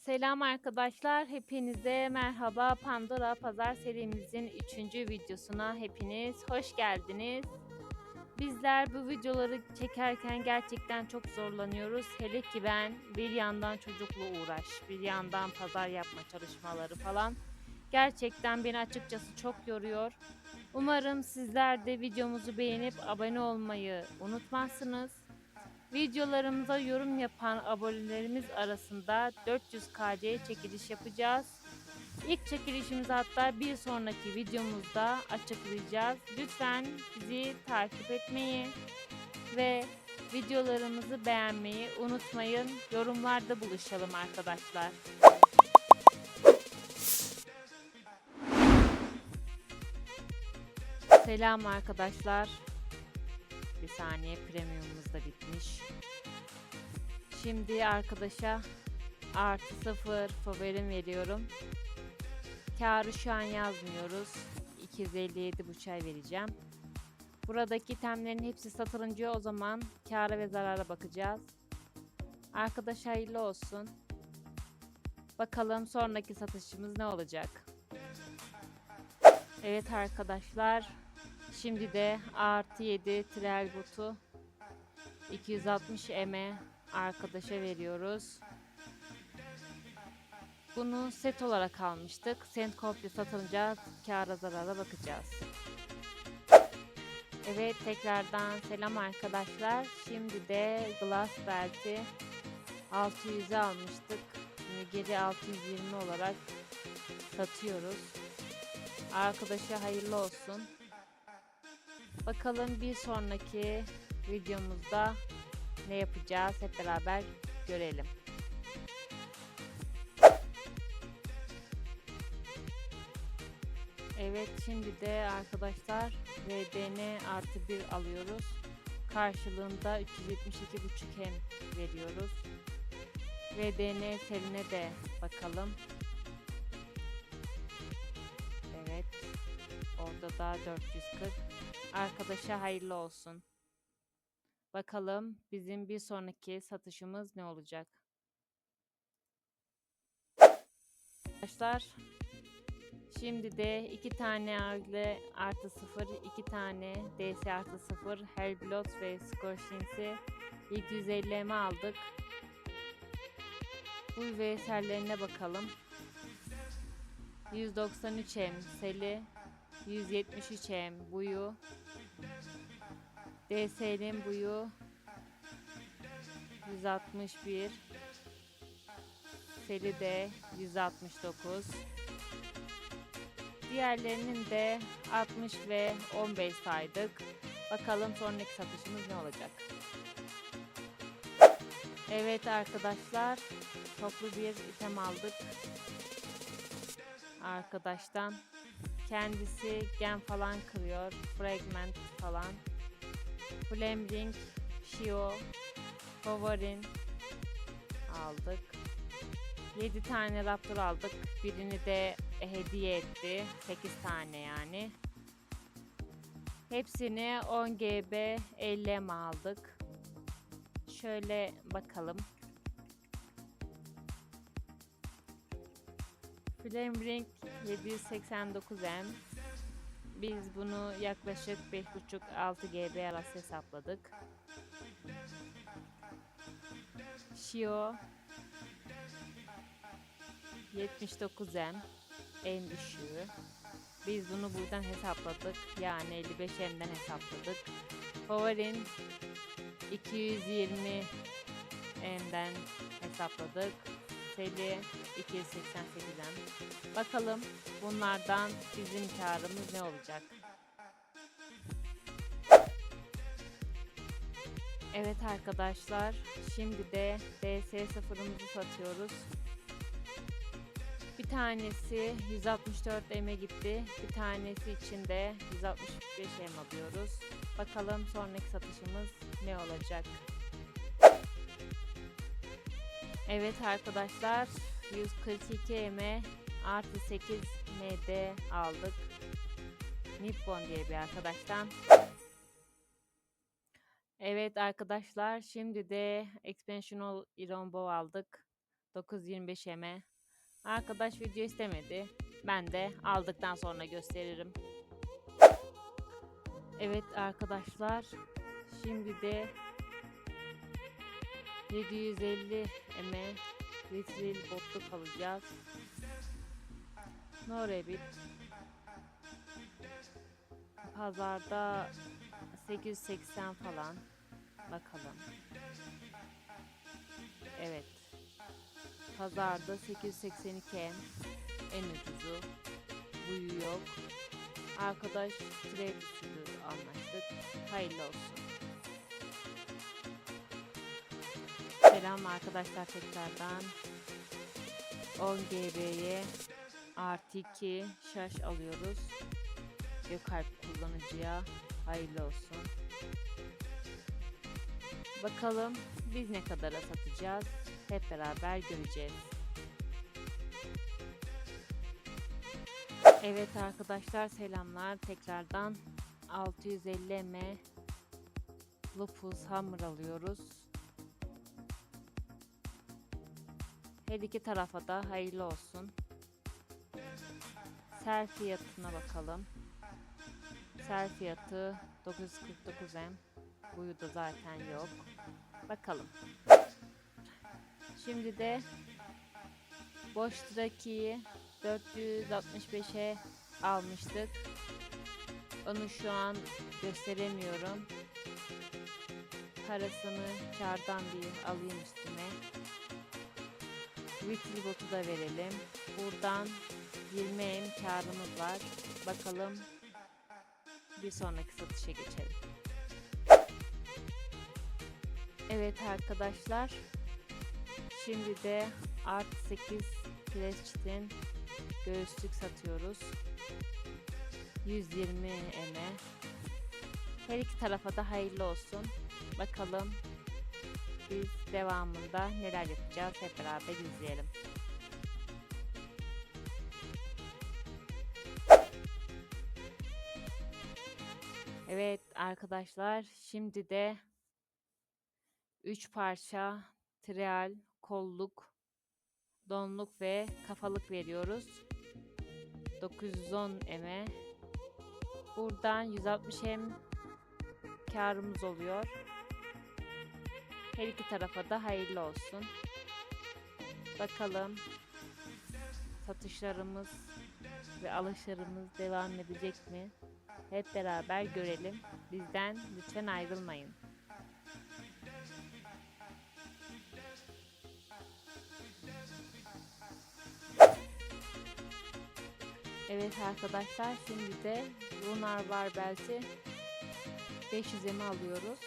Selam arkadaşlar, hepinize merhaba. Pandora Pazar serimizin 3. videosuna hepiniz hoş geldiniz. Bizler bu videoları çekerken gerçekten çok zorlanıyoruz. Hele ki ben bir yandan çocukla uğraş, bir yandan pazar yapma çalışmaları falan. Gerçekten beni açıkçası çok yoruyor. Umarım sizler de videomuzu beğenip abone olmayı unutmazsınız. Videolarımıza yorum yapan abonelerimiz arasında 400 KC çekiliş yapacağız. İlk çekilişimizi hatta bir sonraki videomuzda açıklayacağız. Lütfen bizi takip etmeyi ve videolarımızı beğenmeyi unutmayın. Yorumlarda buluşalım arkadaşlar. Selam arkadaşlar. Bir saniye premiumumuz da bitmiş. Şimdi arkadaşa artı sıfır favorim veriyorum. Karı şu an yazmıyoruz. 257 buçay vereceğim. Buradaki itemlerin hepsi satılınca o zaman kâra ve zarara bakacağız. Arkadaş hayırlı olsun. Bakalım sonraki satışımız ne olacak? Evet arkadaşlar Şimdi de artı 7 trel botu 260 eme arkadaşa veriyoruz. Bunu set olarak almıştık. Sent kopya satınca kâra zarara bakacağız. Evet tekrardan selam arkadaşlar. Şimdi de Glass Belt'i 600'e almıştık. Şimdi geri 620 olarak satıyoruz. Arkadaşa hayırlı olsun. Bakalım bir sonraki videomuzda ne yapacağız hep beraber görelim. Evet şimdi de arkadaşlar VDN artı 1 alıyoruz. Karşılığında 372.5 hem veriyoruz. VDN seline de bakalım. Evet. Orada da 440. Arkadaşa hayırlı olsun. Bakalım bizim bir sonraki satışımız ne olacak? Arkadaşlar şimdi de iki tane aile artı sıfır, iki tane DS artı sıfır, Hellblot ve Scorchins'i 750 M aldık. Bu VS'lerine bakalım. 193 M Seli 173 M buyu DS'nin buyu 161 Seli de 169 Diğerlerinin de 60 ve 15 saydık. Bakalım sonraki satışımız ne olacak. Evet arkadaşlar toplu bir item aldık. Arkadaştan kendisi gen falan kırıyor. Fragment falan. Flaming, Shio, Favorin aldık. 7 tane Raptor aldık. Birini de hediye etti. 8 tane yani. Hepsini 10 GB 50 M aldık. Şöyle bakalım. Flame Ring 789M. Biz bunu yaklaşık 5.5-6 GB arası hesapladık. Shio 79M en düşüğü. Biz bunu buradan hesapladık. Yani 55M'den hesapladık. Favorin 220 M'den hesapladık. Seli 288'den. Bakalım bunlardan bizim karımız ne olacak? Evet arkadaşlar, şimdi de DS sıfırımızı satıyoruz. Bir tanesi 164 M'e gitti. Bir tanesi için de 165 M alıyoruz. Bakalım sonraki satışımız ne olacak? Evet arkadaşlar 142 M artı 8 MD aldık. Nippon diye bir arkadaştan. Evet arkadaşlar şimdi de Expansional Iron Bow aldık. 925 M. Arkadaş video istemedi. Ben de aldıktan sonra gösteririm. Evet arkadaşlar. Şimdi de 750 M litril botluk alacağız. Norebit pazarda 880 falan bakalım. Evet. Pazarda 882 M en ucuzu. Buyu yok. Arkadaş trade usulü anlaştık. Hayırlı olsun. Selam arkadaşlar tekrardan. 10 GB'ye artı 2 şaş alıyoruz. Gökalp kullanıcıya hayırlı olsun. Bakalım biz ne kadara satacağız. Hep beraber göreceğiz. Evet arkadaşlar selamlar tekrardan 650 m Lupus Hammer alıyoruz. Her iki tarafa da hayırlı olsun. Sel fiyatına bakalım. Sel fiyatı 949M. Buyu da zaten yok. Bakalım. Şimdi de boş trakiyi 465'e almıştık. Onu şu an gösteremiyorum. Parasını kardan bir alayım üstüme. Weekly botu da verelim. Buradan 20 M karımız var. Bakalım bir sonraki satışa geçelim. Evet arkadaşlar. Şimdi de Art 8 Preston göğüslük satıyoruz. 120 M. Her iki tarafa da hayırlı olsun. Bakalım biz devamında neler yapacağız hep beraber izleyelim. Evet arkadaşlar şimdi de 3 parça trial, kolluk, donluk ve kafalık veriyoruz. 910 M. Buradan 160 M karımız oluyor. Her iki tarafa da hayırlı olsun. Bakalım satışlarımız ve alışlarımız devam edecek mi? Hep beraber görelim. Bizden lütfen ayrılmayın. Evet arkadaşlar şimdi de Lunar Barbelt'i 500 emi alıyoruz.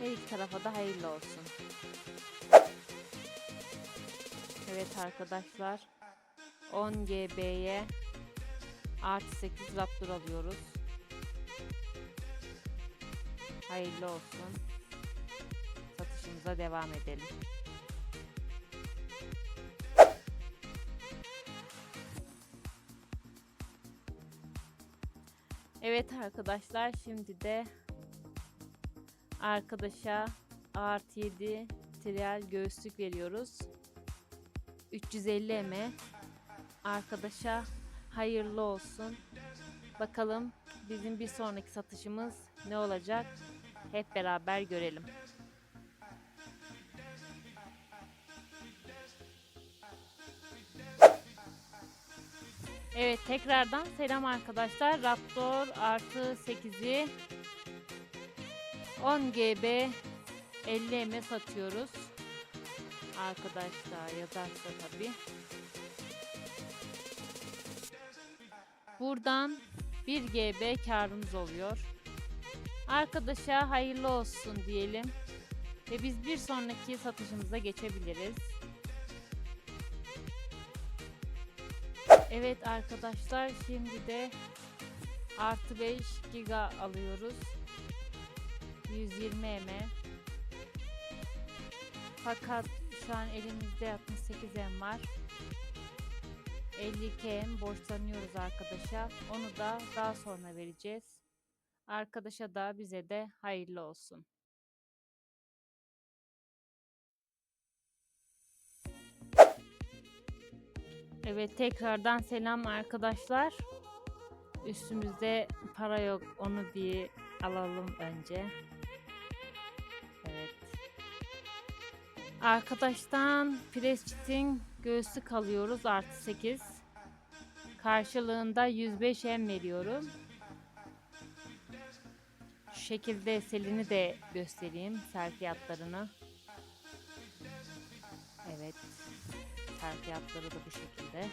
Her iki tarafa da hayırlı olsun. Evet arkadaşlar 10 GB'ye artı 8 Raptor alıyoruz. Hayırlı olsun. Satışımıza devam edelim. Evet arkadaşlar şimdi de arkadaşa artı 7 trial göğüslük veriyoruz. 350 m arkadaşa hayırlı olsun. Bakalım bizim bir sonraki satışımız ne olacak? Hep beraber görelim. Evet tekrardan selam arkadaşlar. Raptor artı 8'i 10 GB 50 M satıyoruz. Arkadaşlar yazarsa tabi. Buradan 1 GB karımız oluyor. Arkadaşa hayırlı olsun diyelim. Ve biz bir sonraki satışımıza geçebiliriz. Evet arkadaşlar şimdi de artı 5 giga alıyoruz. 120 m. Fakat şu an elimizde 68 m var. 52 m borçlanıyoruz arkadaşa. Onu da daha sonra vereceğiz. Arkadaşa da bize de hayırlı olsun. Evet tekrardan selam arkadaşlar. Üstümüzde para yok onu bir alalım önce. Arkadaştan Presçit'in göğüslük alıyoruz artı 8. Karşılığında 105 M veriyorum. Şu şekilde selini de göstereyim sel fiyatlarını. Evet. Sel fiyatları da bu şekilde.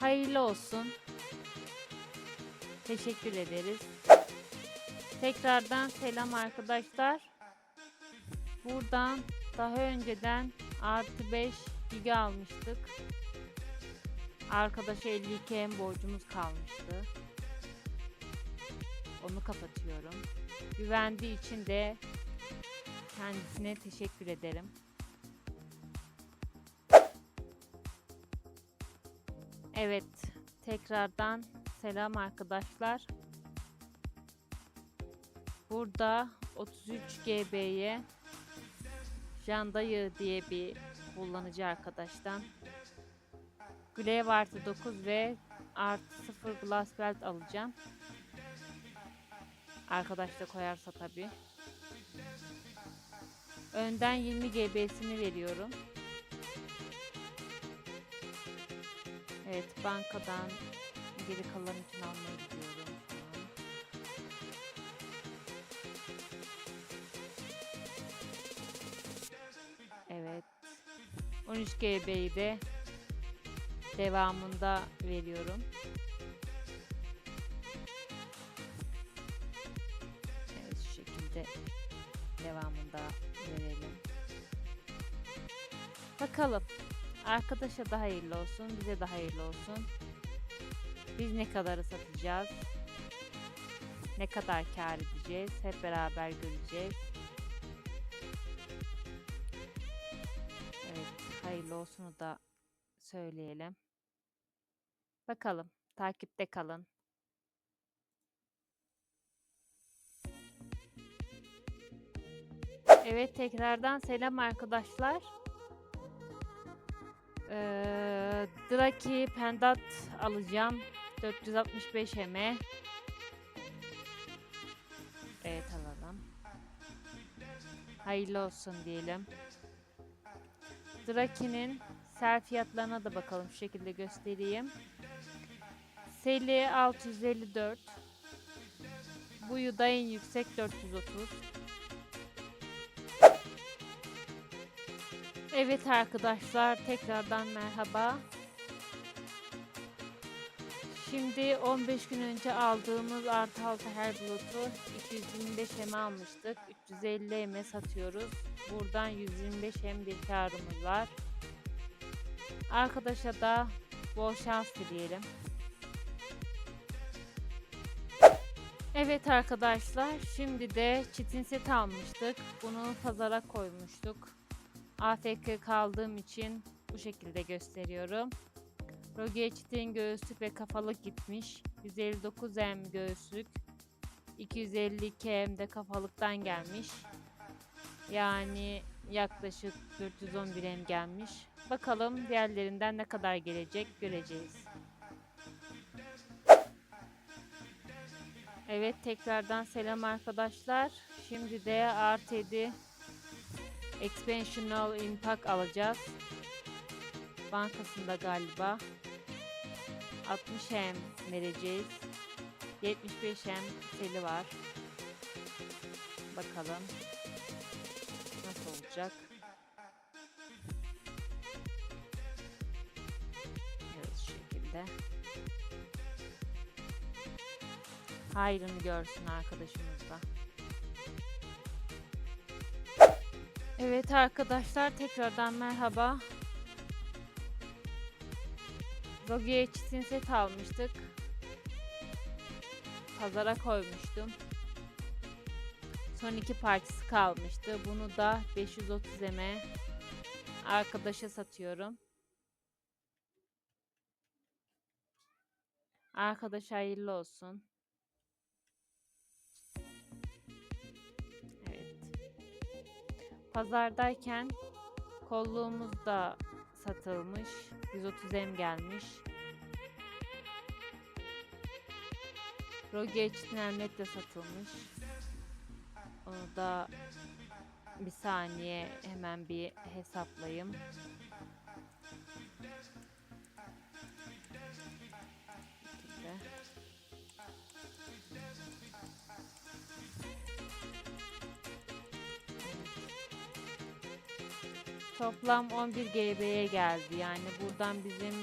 Hayırlı olsun. Teşekkür ederiz. Tekrardan selam arkadaşlar. Buradan daha önceden artı 5 giga almıştık. Arkadaşa 52 M borcumuz kalmıştı. Onu kapatıyorum. Güvendiği için de kendisine teşekkür ederim. Evet, tekrardan selam arkadaşlar. Burada 33 GB'ye Jandayı diye bir kullanıcı arkadaştan Glaive artı 9 ve artı 0 glass belt alacağım. Arkadaş da koyarsa tabi. Önden 20 GB'sini veriyorum. Evet bankadan geri kalan için almaya gidiyorum. Evet. 13 GB'yi de devamında veriyorum. Evet şu şekilde devamında verelim. Bakalım. Arkadaşa da hayırlı olsun, bize de hayırlı olsun. Biz ne kadarı satacağız? Ne kadar kar edeceğiz? Hep beraber göreceğiz. Evet, hayırlı olsunu da söyleyelim. Bakalım, takipte kalın. Evet, tekrardan selam arkadaşlar. Ee, Draki Pendat alacağım. 465 M. Evet alalım. Hayırlı olsun diyelim. Draki'nin sel fiyatlarına da bakalım şu şekilde göstereyim. Seli 654. Buyu da en yüksek 430. Evet arkadaşlar tekrardan merhaba. Şimdi 15 gün önce aldığımız artı altı her bulutu 225 M almıştık. 350 M satıyoruz. Buradan 125 M bir karımız var. Arkadaşa da bol şans dileyelim. Evet arkadaşlar şimdi de çitin set almıştık. Bunu pazara koymuştuk. AFK kaldığım için bu şekilde gösteriyorum. Roge çitin göğüslük ve kafalık gitmiş. 159 M göğüslük. 252 M de kafalıktan gelmiş. Yani yaklaşık 411 M gelmiş. Bakalım diğerlerinden ne kadar gelecek göreceğiz. Evet tekrardan selam arkadaşlar. Şimdi de artı 7 Expansional Impact alacağız. Bankasında galiba. 60 hem vereceğiz. 75 hem seli var. Bakalım nasıl olacak. Evet şekilde. Hayrını görsün arkadaşımız da. Evet arkadaşlar tekrardan merhaba. Rogi'ye çitin set almıştık. Pazara koymuştum. Son iki parçası kalmıştı. Bunu da 530 eme arkadaşa satıyorum. Arkadaş hayırlı olsun. Evet. Pazardayken kolluğumuz da satılmış. 130M gelmiş. Roge çitinelmet de satılmış. Onu da bir saniye hemen bir hesaplayayım. Toplam 11 GB'ye geldi. Yani buradan bizim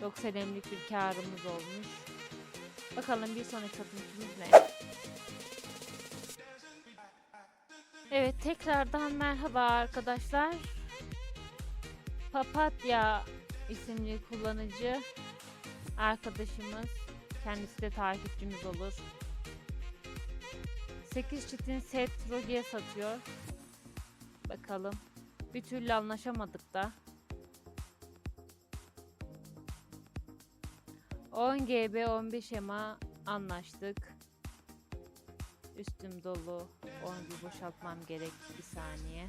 90 emlik bir karımız olmuş. Bakalım bir sonraki satışımız ne? Evet tekrardan merhaba arkadaşlar. Papatya isimli kullanıcı arkadaşımız. Kendisi de takipçimiz olur. 8 çitin set Roge'ye satıyor. Bakalım. Bir türlü anlaşamadık da. 10 GB 15 EMA anlaştık. Üstüm dolu. Onu bir boşaltmam gerek. Bir saniye.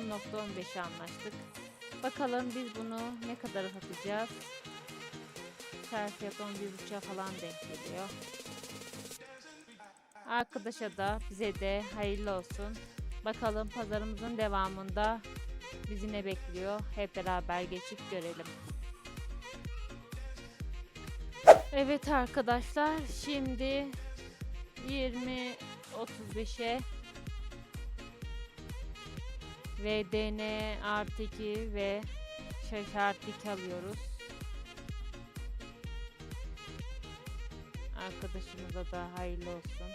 10.15'e anlaştık. Bakalım biz bunu ne kadara satacağız? Serfiyat 11.5'a falan denk geliyor. Arkadaşa da bize de hayırlı olsun. Bakalım pazarımızın devamında bizi ne bekliyor? Hep beraber geçip görelim. Evet arkadaşlar şimdi 20 35'e ve DN artı 2 ve şaş artı 2 alıyoruz. Arkadaşımıza da hayırlı olsun.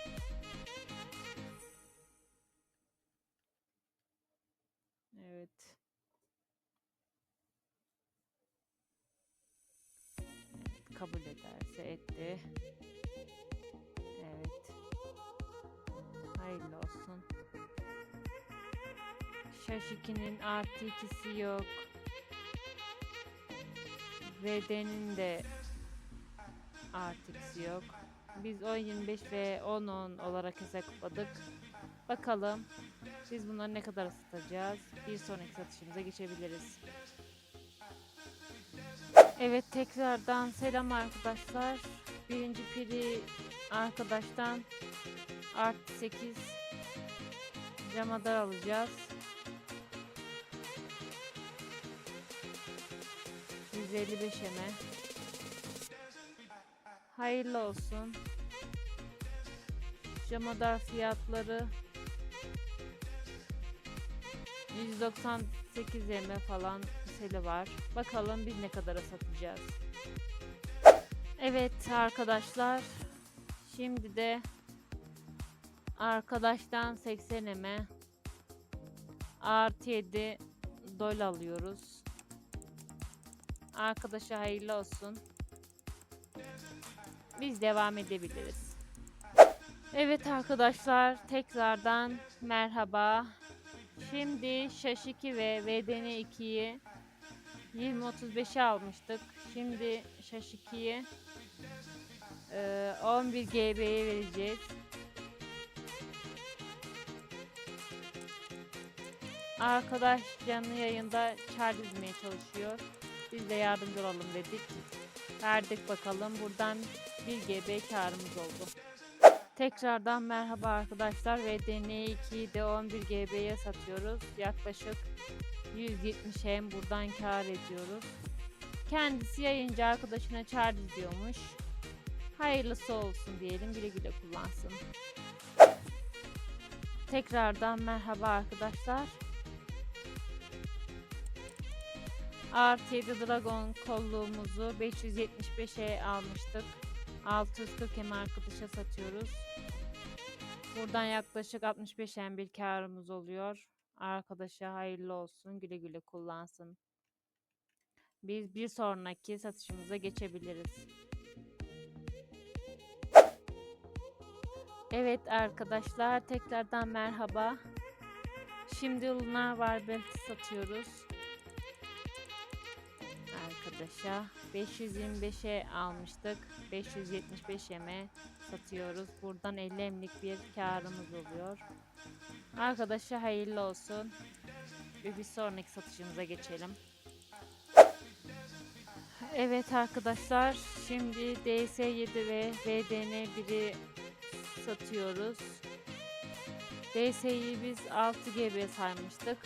Evet. Evet, kabul ederse etti. Evet. Hayırlı olsun. Şaş 2'nin artı ikisi yok. VD'nin de artı yok. Biz 10-25 ve 10-10 olarak hesapladık. Bakalım biz bunları ne kadar satacağız? Bir sonraki satışımıza geçebiliriz. Evet tekrardan selam arkadaşlar. Birinci piri arkadaştan artı 8 camadar alacağız. 155 eme. Hayırlı olsun. Camadar fiyatları 198 eme falan seli var. Bakalım biz ne kadara satacağız. Evet arkadaşlar. Şimdi de arkadaştan 80 eme artı 7 dol alıyoruz. Arkadaşa hayırlı olsun. Biz devam edebiliriz. Evet arkadaşlar tekrardan merhaba. Şimdi Şaş 2 ve VDN 2'yi 20-35'e almıştık. Şimdi Şaş 2'yi 11 GB'ye vereceğiz. Arkadaş canlı yayında çar çalışıyor. Biz de yardımcı olalım dedik. Verdik bakalım. Buradan 1 GB karımız oldu. Tekrardan merhaba arkadaşlar. VDN2'yi de 11 GB'ye satıyoruz. Yaklaşık 170 hem buradan kar ediyoruz. Kendisi yayıncı arkadaşına çar diziyormuş. Hayırlısı olsun diyelim. Güle güle kullansın. Tekrardan merhaba arkadaşlar. Artı 7 Dragon kolluğumuzu 575'e almıştık. 640 hem arkadaşa satıyoruz. Buradan yaklaşık 65 hem bir karımız oluyor. Arkadaşa hayırlı olsun. Güle güle kullansın. Biz bir sonraki satışımıza geçebiliriz. Evet arkadaşlar tekrardan merhaba. Şimdi Lunar Warbird satıyoruz. Arkadaşa 525'e almıştık. 575 eme satıyoruz. Buradan 50 emlik bir karımız oluyor. Arkadaşa hayırlı olsun. Ve bir sonraki satışımıza geçelim. Evet arkadaşlar şimdi DS7 ve VDN1'i satıyoruz. DS'yi biz 6 GB saymıştık.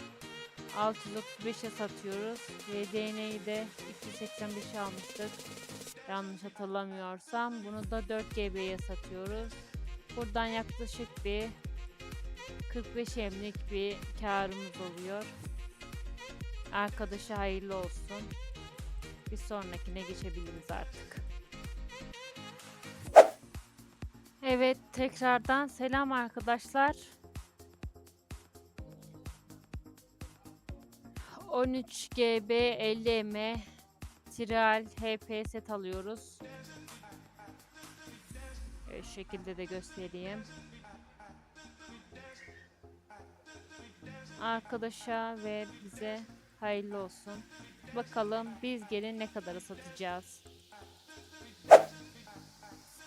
635'e satıyoruz. VDN'yi de 285'e almıştık. Yanlış hatırlamıyorsam. Bunu da 4 GB'ye satıyoruz. Buradan yaklaşık bir 45 emlik bir karımız oluyor. Arkadaşa hayırlı olsun. Bir sonrakine geçebiliriz artık. Evet, tekrardan selam arkadaşlar. 13 GB 50 M Trial HP set alıyoruz. Şu şekilde de göstereyim. Arkadaşa ve bize hayırlı olsun. Bakalım biz gelin ne kadara satacağız.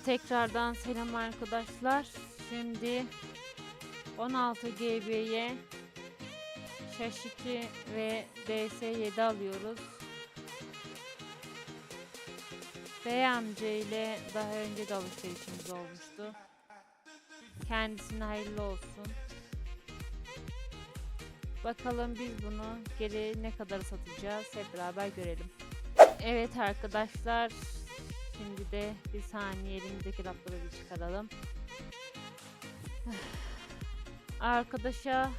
Tekrardan selam arkadaşlar. Şimdi 16 GB'ye Şaş 2 ve DS7 alıyoruz. Bey amca ile daha önce de alışverişimiz olmuştu. Kendisine hayırlı olsun. Bakalım biz bunu geri ne kadar satacağız hep beraber görelim. Evet arkadaşlar Şimdi de bir saniye elimizdeki rapları bir çıkaralım. Arkadaşa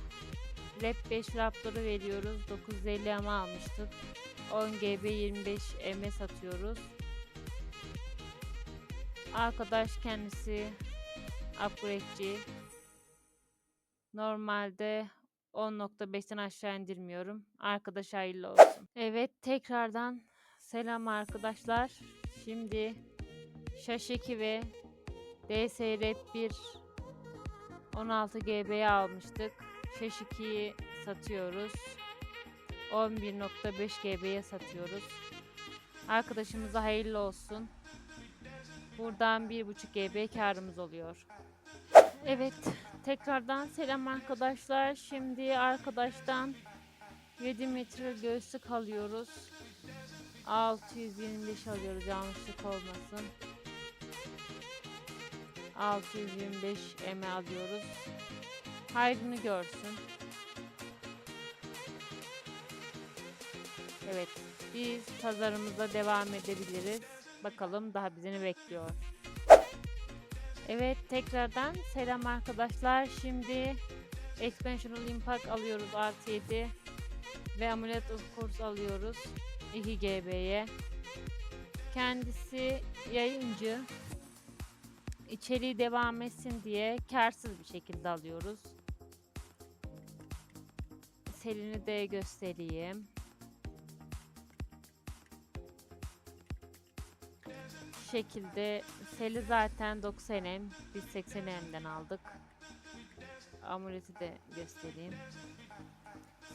Rap 5 rapları veriyoruz. 950 ama almıştık. 10 GB 25 M satıyoruz. Arkadaş kendisi upgrade'ci. Normalde 10.5'ten aşağı indirmiyorum. Arkadaş hayırlı olsun. Evet tekrardan selam arkadaşlar. Şimdi Şaş 2 ve DS Rap 1 16 GB'ye almıştık. Şaş 2'yi satıyoruz. 11.5 GB'ye satıyoruz. Arkadaşımıza hayırlı olsun. Buradan 1.5 GB karımız oluyor. Evet, tekrardan selam arkadaşlar. Şimdi arkadaştan 7 metre göğüslük alıyoruz. 625 alıyoruz yanlışlık olmasın. 625 M alıyoruz. Hayrını görsün. Evet, biz pazarımıza devam edebiliriz. Bakalım daha bizi ne bekliyor. Evet, tekrardan selam arkadaşlar. Şimdi Expansional Impact alıyoruz artı 7 ve Amulet of Course alıyoruz. 2 GB'ye. Kendisi yayıncı. İçeriği devam etsin diye karsız bir şekilde alıyoruz. Selini de göstereyim. Şu şekilde seli zaten 90 M, biz 80 M'den aldık. Amuleti de göstereyim.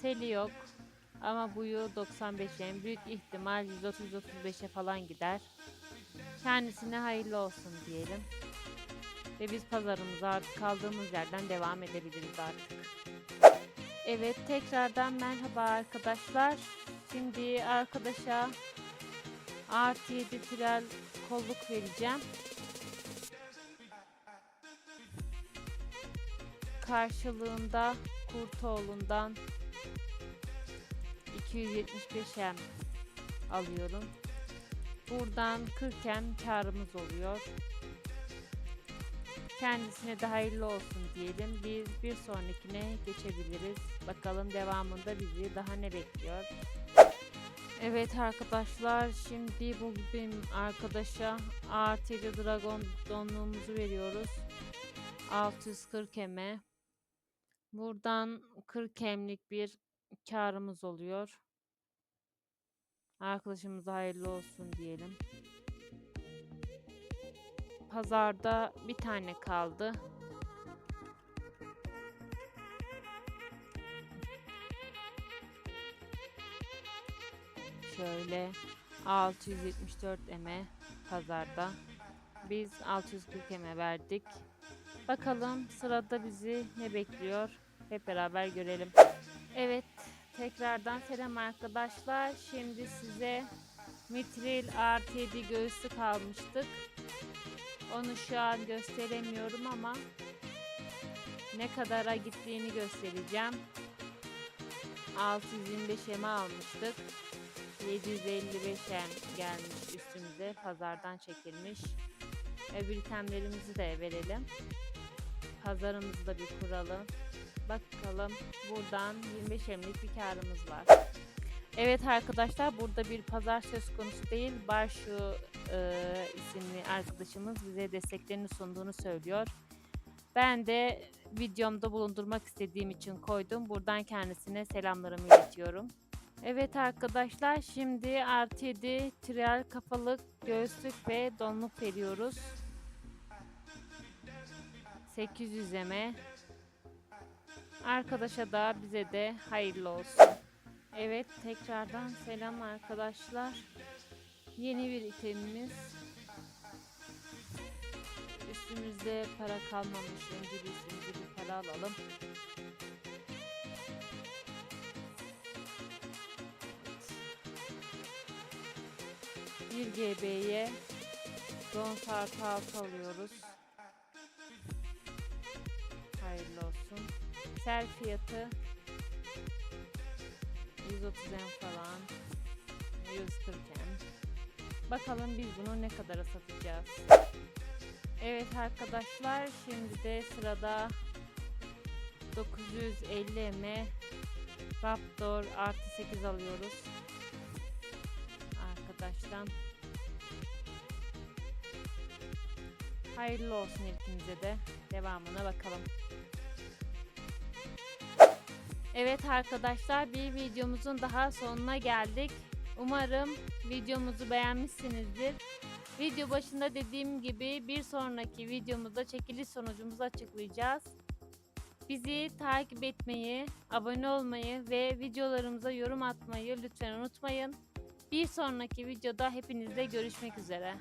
Seli yok. Ama buyu 95'e büyük ihtimal 130-135'e falan gider. Kendisine hayırlı olsun diyelim. Ve biz pazarımıza artık kaldığımız yerden devam edebiliriz artık. Evet tekrardan merhaba arkadaşlar. Şimdi arkadaşa artı 7 tral kolluk vereceğim. Karşılığında Kurtoğlu'ndan 275 em alıyorum. Buradan 40 em karımız oluyor. Kendisine de hayırlı olsun diyelim. Biz bir sonrakine geçebiliriz. Bakalım devamında bizi daha ne bekliyor. Evet arkadaşlar şimdi bu benim arkadaşa ATC Dragon donluğumuzu veriyoruz. 640 eme. Buradan 40 emlik bir karımız oluyor. Arkadaşımıza hayırlı olsun diyelim. Pazarda bir tane kaldı. Şöyle 674 eme pazarda. Biz 640 eme verdik. Bakalım sırada bizi ne bekliyor? Hep beraber görelim. Evet, tekrardan selam arkadaşlar. Şimdi size mitril artı 7 göğüslü kalmıştık. Onu şu an gösteremiyorum ama ne kadara gittiğini göstereceğim. 625 eme almıştık. 755 em gelmiş üstümüze. Pazardan çekilmiş. Öbür itemlerimizi de verelim. Pazarımızı da bir kuralım. Bakalım buradan 25 emlik bir karımız var. Evet arkadaşlar burada bir pazar söz konusu değil. Barşu e, isimli arkadaşımız bize desteklerini sunduğunu söylüyor. Ben de videomda bulundurmak istediğim için koydum. Buradan kendisine selamlarımı iletiyorum. Evet arkadaşlar şimdi artı 7 trial kafalık göğüslük ve donluk veriyoruz. 800 eme. Arkadaşa da bize de hayırlı olsun. Evet tekrardan selam arkadaşlar. Yeni bir itemimiz. Üstümüzde para kalmamış. Önce bir üstümüze bir para alalım. Bir GB'ye don artı altı alıyoruz. Hayırlı olsun. Sel fiyatı 130 en falan. 140 en. Bakalım biz bunu ne kadara satacağız. Evet arkadaşlar şimdi de sırada 950 m Raptor artı 8 alıyoruz. Arkadaştan. Hayırlı olsun ilkinize de. Devamına bakalım. Evet arkadaşlar bir videomuzun daha sonuna geldik. Umarım videomuzu beğenmişsinizdir. Video başında dediğim gibi bir sonraki videomuzda çekiliş sonucumuzu açıklayacağız. Bizi takip etmeyi, abone olmayı ve videolarımıza yorum atmayı lütfen unutmayın. Bir sonraki videoda hepinizle görüşmek üzere.